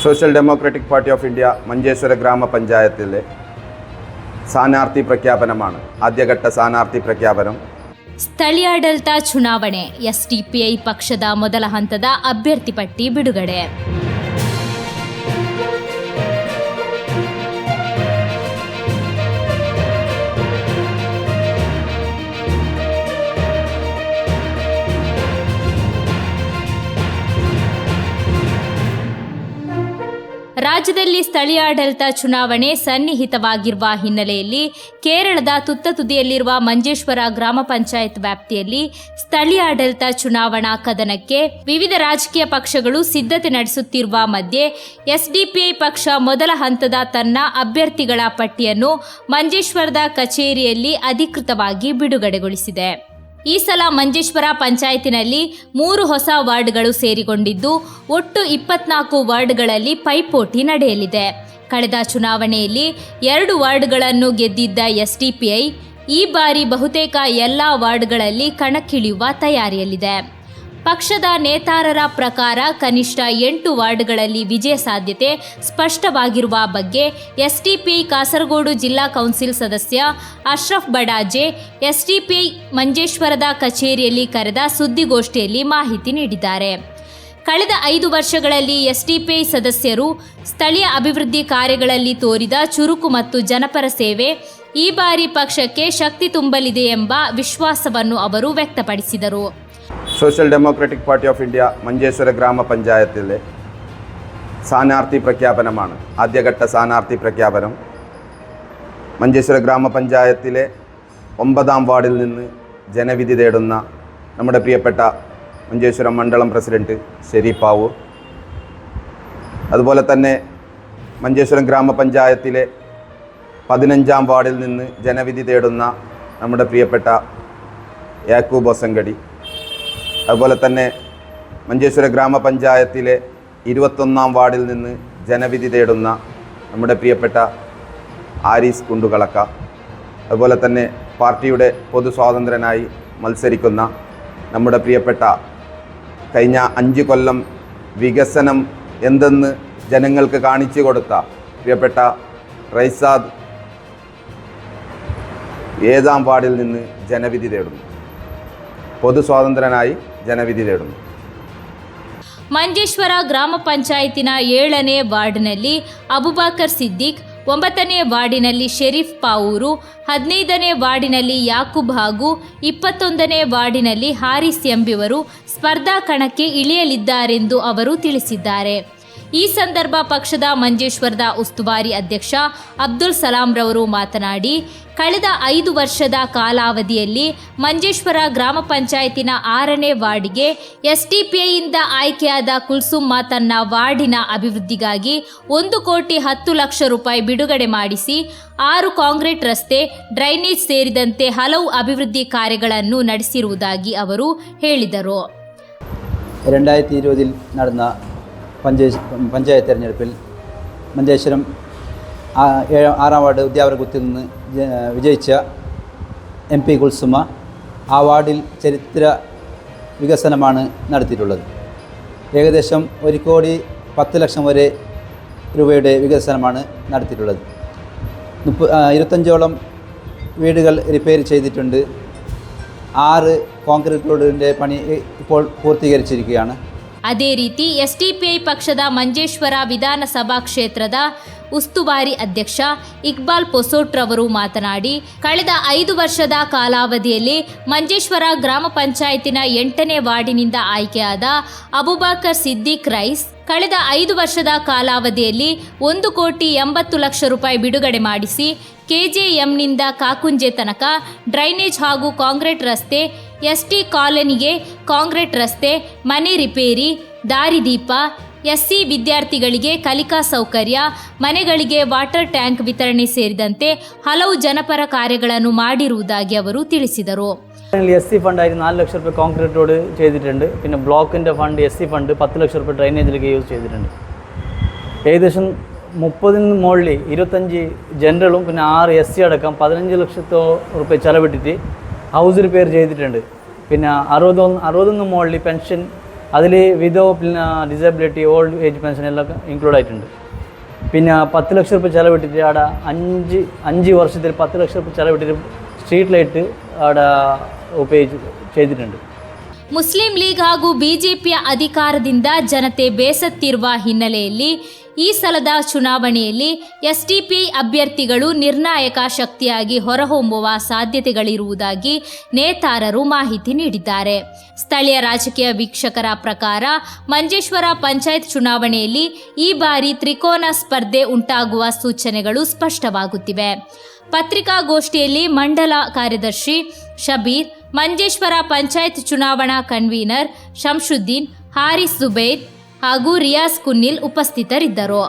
social democratic party of India Manjeshwar ഗ്രാമപഞ്ചായത്തിലെ സ്ഥാനാർത്ഥി പ്രഖ്യാപനമാണ് ആദ്യഘട്ട സ്ഥാനാർത്ഥി പ്രഖ്യാപനം ಸ್ಥಳೀಯಾಡಳಿತ ಚುನಾವಣೆ ಎಸ್ಡಿಪಿಐ ಪಕ್ಷದ ಮೊದಲ ಹಂತದ ಅಭ್ಯರ್ಥಿ ಪಟ್ಟಿ ಬಿಡುಗಡೆ ರಾಜ್ಯದಲ್ಲಿ ಸ್ಥಳೀಯಾಡಳಿತ ಚುನಾವಣೆ ಸನ್ನಿಹಿತವಾಗಿರುವ ಹಿನ್ನೆಲೆಯಲ್ಲಿ ಕೇರಳದ ತುತ್ತ ತುದಿಯಲ್ಲಿರುವ ಮಂಜೇಶ್ವರ ಗ್ರಾಮ ಪಂಚಾಯತ್ ವ್ಯಾಪ್ತಿಯಲ್ಲಿ ಸ್ಥಳೀಯಾಡಳಿತ ಚುನಾವಣಾ ಕದನಕ್ಕೆ ವಿವಿಧ ರಾಜಕೀಯ ಪಕ್ಷಗಳು ಸಿದ್ಧತೆ ನಡೆಸುತ್ತಿರುವ ಮಧ್ಯೆ ಎಸ್ಡಿಪಿಐ ಪಕ್ಷ ಮೊದಲ ಹಂತದ ತನ್ನ ಅಭ್ಯರ್ಥಿಗಳ ಪಟ್ಟಿಯನ್ನು ಮಂಜೇಶ್ವರದ ಕಚೇರಿಯಲ್ಲಿ ಅಧಿಕೃತವಾಗಿ ಬಿಡುಗಡೆಗೊಳಿಸಿದೆ. ಈ ಸಲ ಮಂಜೇಶ್ವರ ಪಂಚಾಯತಿನಲ್ಲಿ ಮೂರು ಹೊಸ ವಾರ್ಡ್ಗಳು ಸೇರಿಕೊಂಡಿದ್ದು ಒಟ್ಟು ಇಪ್ಪತ್ನಾಲ್ಕು ವಾರ್ಡ್ಗಳಲ್ಲಿ ಪೈಪೋಟಿ ನಡೆಯಲಿದೆ. ಕಳೆದ ಚುನಾವಣೆಯಲ್ಲಿ ಎರಡು ವಾರ್ಡ್ಗಳನ್ನು ಗೆದ್ದಿದ್ದ ಎಸ್ಡಿಪಿಐ, ಈ ಬಾರಿ ಬಹುತೇಕ ಎಲ್ಲ ವಾರ್ಡ್ಗಳಲ್ಲಿ ಕಣಕ್ಕಿಳಿಯುವ ತಯಾರಿಯಲ್ಲಿದೆ. ಪಕ್ಷದ ನೇತಾರರ ಪ್ರಕಾರ ಕನಿಷ್ಠ ಎಂಟು ವಾರ್ಡ್ಗಳಲ್ಲಿ ವಿಜಯ ಸಾಧ್ಯತೆ ಸ್ಪಷ್ಟವಾಗಿರುವ ಬಗ್ಗೆ ಎಸ್ಡಿಪಿಐ ಕಾಸರಗೋಡು ಜಿಲ್ಲಾ ಕೌನ್ಸಿಲ್ ಸದಸ್ಯ ಅಶ್ರಫ್ ಬಡಾಜೆ ಎಸ್ಡಿಪಿಐ ಮಂಜೇಶ್ವರದ ಕಚೇರಿಯಲ್ಲಿ ಕರೆದ ಸುದ್ದಿಗೋಷ್ಠಿಯಲ್ಲಿ ಮಾಹಿತಿ ನೀಡಿದ್ದಾರೆ. ಕಳೆದ ಐದು ವರ್ಷಗಳಲ್ಲಿ ಎಸ್ಡಿಪಿಐ ಸದಸ್ಯರು ಸ್ಥಳೀಯ ಅಭಿವೃದ್ಧಿ ಕಾರ್ಯಗಳಲ್ಲಿ ತೋರಿದ ಚುರುಕು ಮತ್ತು ಜನಪರ ಸೇವೆ, ಈ ಬಾರಿ ಪಕ್ಷಕ್ಕೆ ಶಕ್ತಿ ತುಂಬಲಿದೆ ಎಂಬ ವಿಶ್ವಾಸವನ್ನು ಅವರು ವ್ಯಕ್ತಪಡಿಸಿದರು. Social democratic party of India Manjeshwar ഗ്രാമപഞ്ചായത്തിലെ സ്ഥാനാർത്ഥി പ്രഖ്യാപനമാണ്. ആദ്യഘട്ട സ്ഥാനാർത്ഥി പ്രഖ്യാപനം മഞ്ചേശ്വര ഗ്രാമപഞ്ചായത്തിലെ ഒമ്പതാം വാർഡിൽ നിന്ന് ജനവിധി തേടുന്ന നമ്മുടെ പ്രിയപ്പെട്ട മഞ്ചേശ്വരം മണ്ഡലം പ്രസിഡന്റ് ഷെരീഫ് പാവൂർ. അതുപോലെ തന്നെ മഞ്ചേശ്വരം ഗ്രാമപഞ്ചായത്തിലെ പതിനഞ്ചാം വാർഡിൽ നിന്ന് ജനവിധി തേടുന്ന നമ്മുടെ പ്രിയപ്പെട്ട യാക്കൂബ് ഒസങ്കടി. അതുപോലെ തന്നെ മഞ്ചേശ്വര ഗ്രാമപഞ്ചായത്തിലെ ഇരുപത്തൊന്നാം വാർഡിൽ നിന്ന് ജനവിധി തേടുന്ന നമ്മുടെ പ്രിയപ്പെട്ട ആരീസ് കുണ്ടുകളക്ക അതുപോലെ തന്നെ പാർട്ടിയുടെ പൊതു സ്വാതന്ത്ര്യനായി മത്സരിക്കുന്ന നമ്മുടെ പ്രിയപ്പെട്ട കഴിഞ്ഞ അഞ്ച് കൊല്ലം വികസനം എന്തെന്ന് ജനങ്ങൾക്ക് കാണിച്ചു കൊടുത്ത പ്രിയപ്പെട്ട റൈസാദ് ഏഴാം വാർഡിൽ നിന്ന് ജനവിധി തേടുന്നു. പൊതു സ്വാതന്ത്ര്യനായി ജനവിധി തേടുന്നു ಮಂಜೇಶ್ವರ ಗ್ರಾಮ ಪಂಚಾಯತಿನ ಏಳನೇ ವಾರ್ಡ್ನಲ್ಲಿ ಅಬುಬಾಕರ್ ಸಿದ್ದಿಕ್ ಒಂಬತ್ತನೇ ವಾರ್ಡಿನಲ್ಲಿ ಶರೀಫ್ ಪಾವೂರು ಹದಿನೈದನೇ ವಾರ್ಡಿನಲ್ಲಿ ಯಾಕೂಬ್ ಹಾಗೂ ಇಪ್ಪತ್ತೊಂದನೇ ವಾರ್ಡಿನಲ್ಲಿ ಹಾರಿಸ್ ಎಂಬಿವರು ಸ್ಪರ್ಧಾ ಕಣಕ್ಕೆ ಇಳಿಯಲಿದ್ದಾರೆಂದು ಅವರು ತಿಳಿಸಿದ್ದಾರೆ ಈ ಸಂದರ್ಭ ಪಕ್ಷದ ಮಂಜೇಶ್ವರದ ಉಸ್ತುವಾರಿ ಅಧ್ಯಕ್ಷ ಅಬ್ದುಲ್ ಸಲಾಂ ರವರು ಮಾತನಾಡಿ, ಕಳೆದ ಐದು ವರ್ಷದ ಕಾಲಾವಧಿಯಲ್ಲಿ ಮಂಜೇಶ್ವರ ಗ್ರಾಮ ಪಂಚಾಯತಿನ ಆರನೇ ವಾರ್ಡಿಗೆ ಎಸ್ಡಿಪಿಐಯಿಂದ ಆಯ್ಕೆಯಾದ ಕುಲ್ಸುಮ್ಮ ತನ್ನ ವಾರ್ಡಿನ ಅಭಿವೃದ್ಧಿಗಾಗಿ ಒಂದು ಕೋಟಿ ಹತ್ತು ಲಕ್ಷ ರೂಪಾಯಿ ಬಿಡುಗಡೆ ಮಾಡಿಸಿ, ಆರು ಕಾಂಕ್ರೀಟ್ ರಸ್ತೆ, ಡ್ರೈನೇಜ್ ಸೇರಿದಂತೆ ಹಲವು ಅಭಿವೃದ್ಧಿ ಕಾರ್ಯಗಳನ್ನು ನಡೆಸಿರುವುದಾಗಿ ಅವರು ಹೇಳಿದರು. പഞ്ചായത്ത് പഞ്ചായത്ത് തിരഞ്ഞെടുപ്പിൽ മഞ്ചേശ്വരം ഏഴാം ആറാം വാർഡ് ഉദ്യാവരകുത്തിൽ നിന്ന് വിജയിച്ച എം പി കുൽസുമ ആ വാർഡിൽ ചരിത്ര വികസനമാണ് നടത്തിയിട്ടുള്ളത്. ഏകദേശം ഒരു കോടി പത്ത് ലക്ഷം വരെ രൂപയുടെ വികസനമാണ് നടത്തിയിട്ടുള്ളത്. മുപ്പ ഇരുപത്തഞ്ചോളം വീടുകൾ റിപ്പയർ ചെയ്തിട്ടുണ്ട്. ആറ് കോൺക്രീറ്റ് റോഡിന്റെ പണി ഇപ്പോൾ പൂർത്തീകരിച്ചിരിക്കുകയാണ്. ಅದೇ ರೀತಿ ಎಸ್ಡಿಪಿಐ ಪಕ್ಷದ ಮಂಜೇಶ್ವರ ವಿಧಾನಸಭಾ ಕ್ಷೇತ್ರದ ಉಸ್ತುವಾರಿ ಅಧ್ಯಕ್ಷ ಇಕ್ಬಾಲ್ ಪೊಸೋಟ್ ರವರು ಮಾತನಾಡಿ, ಕಳೆದ ಐದು ವರ್ಷದ ಕಾಲಾವಧಿಯಲ್ಲಿ ಮಂಜೇಶ್ವರ ಗ್ರಾಮ ಪಂಚಾಯತಿನ ಎಂಟನೇ ವಾರ್ಡಿನಿಂದ ಆಯ್ಕೆಯಾದ ಅಬುಬಾಕರ್ ಸಿದ್ದಿಕ್ ರೈಸ್ ಕಳೆದ ಐದು ವರ್ಷದ ಕಾಲಾವಧಿಯಲ್ಲಿ ಒಂದು ಕೋಟಿ ಎಂಬತ್ತು ಲಕ್ಷ ರೂಪಾಯಿ ಬಿಡುಗಡೆ ಮಾಡಿಸಿ, ಕೆಜೆಎಂನಿಂದ ಕಾಕುಂಜೆ ತನಕ ಡ್ರೈನೇಜ್ ಹಾಗೂ ಕಾಂಕ್ರೀಟ್ ರಸ್ತೆ ಎಸ್ಟಿ ಕಾಲನಿಗೆ ಕಾಂಕ್ರೀಟ್ ರಸ್ತೆ ಮನೆ ರಿಪೇರಿ ದಾರಿದೀಪ ಎಸ್ಸಿ ವಿದ್ಯಾರ್ಥಿಗಳಿಗೆ ಕಲಿಕಾ ಸೌಕರ್ಯ ಮನೆಗಳಿಗೆ ವಾಟರ್ ಟ್ಯಾಂಕ್ ವಿತರಣೆ ಸೇರಿದಂತೆ ಹಲವು ಜನಪರ ಕಾರ್ಯಗಳನ್ನು ಮಾಡಿರುವುದಾಗಿ ಅವರು ತಿಳಿಸಿದರು എസ് സി ഫണ്ടായിട്ട് നാല് ലക്ഷം റുപ്യ കോൺക്രീറ്റ് റോഡ് ചെയ്തിട്ടുണ്ട് പിന്നെ ബ്ലോക്കിൻ്റെ ഫണ്ട് എസ് സി ഫണ്ട് പത്ത് ലക്ഷം റുപ്യ ഡ്രൈനേജിലേക്ക് യൂസ് ചെയ്തിട്ടുണ്ട് ഏകദേശം മുപ്പതിന് മുകളിൽ ഇരുപത്തഞ്ച് ജനറലും പിന്നെ ആറ് എസ് സി അടക്കം പതിനഞ്ച് ലക്ഷത്തോ റുപ്യ ചിലവിട്ടിട്ട് ഹൗസ് റിപ്പയർ ചെയ്തിട്ടുണ്ട് പിന്നെ അറുപതൊന്ന് അറുപതൊന്ന് മുകളിൽ പെൻഷൻ അതിൽ വിധോ പിന്നെ ഡിസബിലിറ്റി ഓൾഡ് ഏജ് പെൻഷൻ എല്ലാം ഇൻക്ലൂഡ് ആയിട്ടുണ്ട് പിന്നെ പത്ത് ലക്ഷം റുപ്യ ചിലവിട്ടിട്ട് അവിടെ അഞ്ച് അഞ്ച് വർഷത്തിൽ പത്ത് ലക്ഷം റുപ്യ ചിലവിട്ടിട്ട് സ്ട്രീറ്റ് ലൈറ്റ് അവിടെ ഉപയോഗിച്ച് ചെയ്തിട്ടുണ്ട് ಮುಸ್ಲಿಂ ಲೀಗ್ ಹಾಗೂ ಬಿಜೆಪಿಯ ಅಧಿಕಾರದಿಂದ ಜನತೆ ಬೇಸತ್ತಿರುವ ಹಿನ್ನೆಲೆಯಲ್ಲಿ ಈ ಸಲದ ಚುನಾವಣೆಯಲ್ಲಿ ಎಸ್ಡಿಪಿಐ ಅಭ್ಯರ್ಥಿಗಳು ನಿರ್ಣಾಯಕ ಶಕ್ತಿಯಾಗಿ ಹೊರಹೊಮ್ಮುವ ಸಾಧ್ಯತೆಗಳಿರುವುದಾಗಿ ನೇತಾರರು ಮಾಹಿತಿ ನೀಡಿದ್ದಾರೆ. ಸ್ಥಳೀಯ ರಾಜಕೀಯ ವೀಕ್ಷಕರ ಪ್ರಕಾರ ಮಂಜೇಶ್ವರ ಪಂಚಾಯತ್ ಚುನಾವಣೆಯಲ್ಲಿ ಈ ಬಾರಿ ತ್ರಿಕೋನ ಸ್ಪರ್ಧೆ ಉಂಟಾಗುವ ಸೂಚನೆಗಳು ಸ್ಪಷ್ಟವಾಗುತ್ತಿವೆ. ಪತ್ರಿಕಾಗೋಷ್ಠಿಯಲ್ಲಿ ಮಂಡಲ ಕಾರ್ಯದರ್ಶಿ ಶಬೀರ್, ಮಂಜೇಶ್ವರ ಪಂಚಾಯತ್ ಚುನಾವಣಾ ಕನ್ವೀನರ್ ಶಂಶುದ್ದೀನ್, ಹಾರಿಸ್ ಜುಬೇರ್ ಹಾಗೂ ರಿಯಾಸ್ ಕುನ್ನಿಲ್ ಉಪಸ್ಥಿತರಿದ್ದರು.